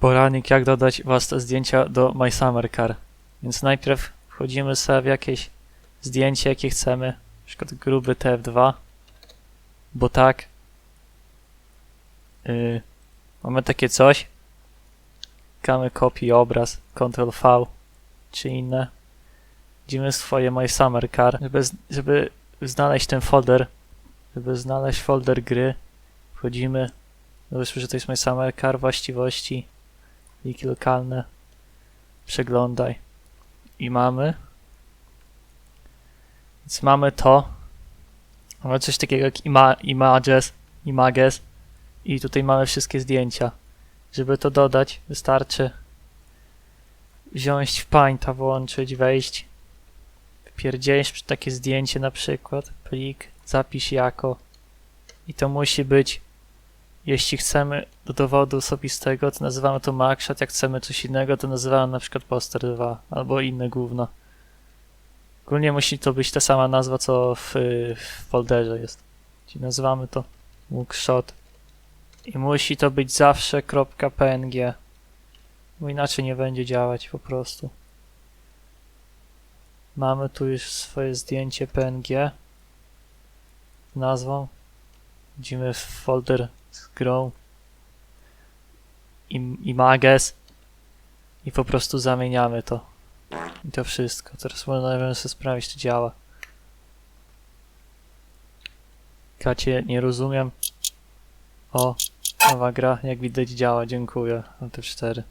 Poranik, jak dodać własne zdjęcia do My Summer Car. Więc najpierw wchodzimy sobie w jakieś zdjęcie, jakie chcemy. Na przykład gruby TF2. Bo tak. Yy, mamy takie coś. Klikamy copy obraz, Ctrl V czy inne. Wchodzimy w swoje My Summer Car, żeby, żeby znaleźć ten folder, żeby znaleźć folder gry. Wchodzimy, zobaczmy, że to jest My Summer Car, właściwości, pliki lokalne, przeglądaj. I mamy. Więc mamy to. Mamy coś takiego jak ima, images, images. I tutaj mamy wszystkie zdjęcia. Żeby to dodać, wystarczy wziąć w Painta, włączyć, wejść, wpierdzielić przy takie zdjęcie na przykład, plik, zapisz jako i to musi być, jeśli chcemy do dowodu osobistego, to nazywamy to markshot, jak chcemy coś innego, to nazywamy na przykład poster 2 albo inne gówno. Ogólnie musi to być ta sama nazwa, co w, w folderze jest. Czyli nazywamy to mugshot i musi to być zawsze .png bo inaczej nie będzie działać po prostu. Mamy tu już swoje zdjęcie PNG z nazwą. Wchodzimy w folder z grą im, images i po prostu zamieniamy to. I to wszystko. Teraz możemy sobie sprawdzić, czy działa. Kacie, nie rozumiem. O, nowa gra, jak widać działa, dziękuję. Na te cztery.